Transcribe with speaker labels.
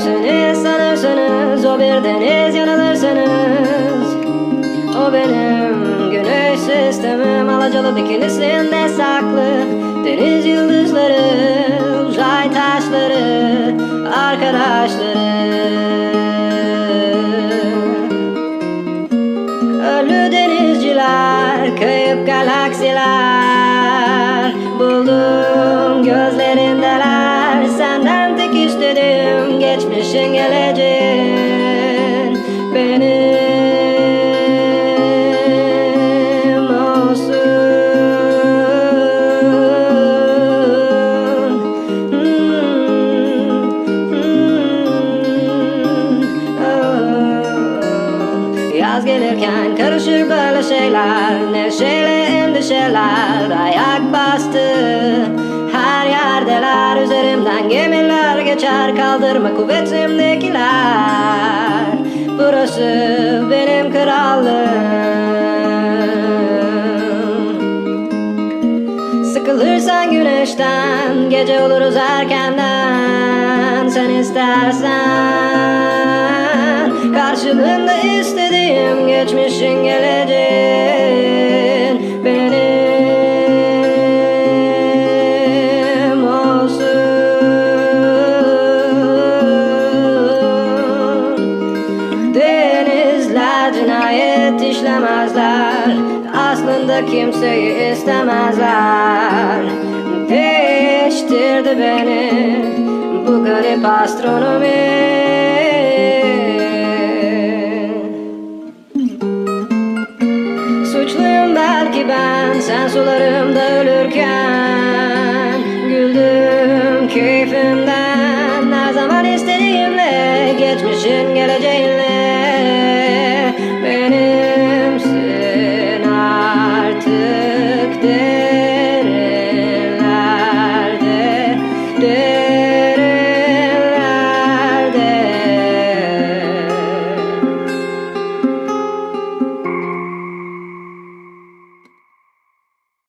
Speaker 1: Görürsünüz sanırsınız o bir deniz yanılırsınız. O benim güneş sistemim alacalı bikinisinde saklı. Deniz yıldızları, uzay taşları, arkadaşları. Ölü denizciler, kayıp galaksiler Yaz gelirken karışır böyle şeyler. Neşeyle endişeler ayak bastı. Her yerdeler üzerimden gemiler geçer. Kaldırma kuvvetimdekiler. Burası benim krallığım. Sıkılırsan güneşten Gece oluruz erkenden. Sen istersen Karşılığında istediğim Geçmişin geleceğin Benim olsun. Denizler cinayet işlemezler Aslında kimseyi istemezler. Değiştirdi beni bu garip astronomi Belki ben sen sularımda ölürken Güldüm keyfimden. Her zaman istediğimle Geçmişin geleceğinle